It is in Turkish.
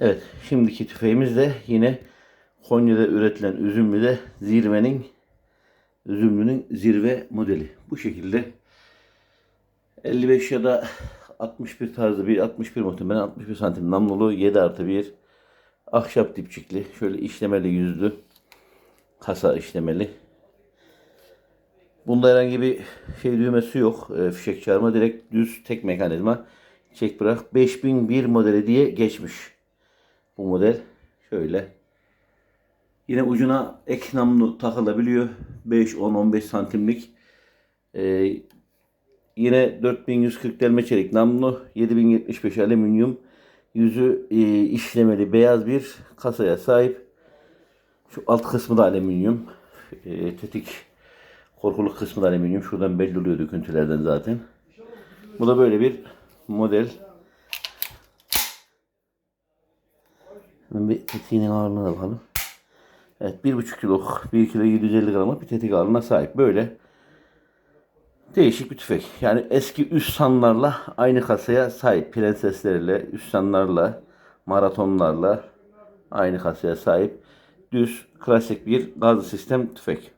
Evet, şimdiki tüfeğimiz de yine Konya'da üretilen üzümlüde zirvenin üzümlünün zirve modeli. Bu şekilde 55 ya da 61 tarzı bir 61 muhtemelen 61 santim namlulu 7 artı 1 ahşap dipçikli şöyle işlemeli yüzlü kasa işlemeli. Bunda herhangi bir şey düğmesi yok. E, fişek çağırma direkt düz tek mekanizma. Çek bırak 5001 modeli diye geçmiş. Bu model şöyle. Yine ucuna ek namlu takılabiliyor. 5, 10, 15 santimlik. E, yine 4140 delme çelik namlu. 7075 alüminyum. Yüzü e, işlemeli beyaz bir kasaya sahip. Şu alt kısmı da alüminyum. E, tetik korkuluk kısmı da alüminyum. Şuradan belli oluyor döküntülerden zaten. Bu da böyle bir model. Hemen bir tetiğinin ağırlığına bakalım. Evet 1,5 kilo, 1 kilo 750 gramlık bir tetik ağırlığına sahip. Böyle değişik bir tüfek. Yani eski üssanlarla aynı kasaya sahip. Prenseslerle, üssanlarla, maratonlarla aynı kasaya sahip. Düz, klasik bir gazlı sistem tüfek.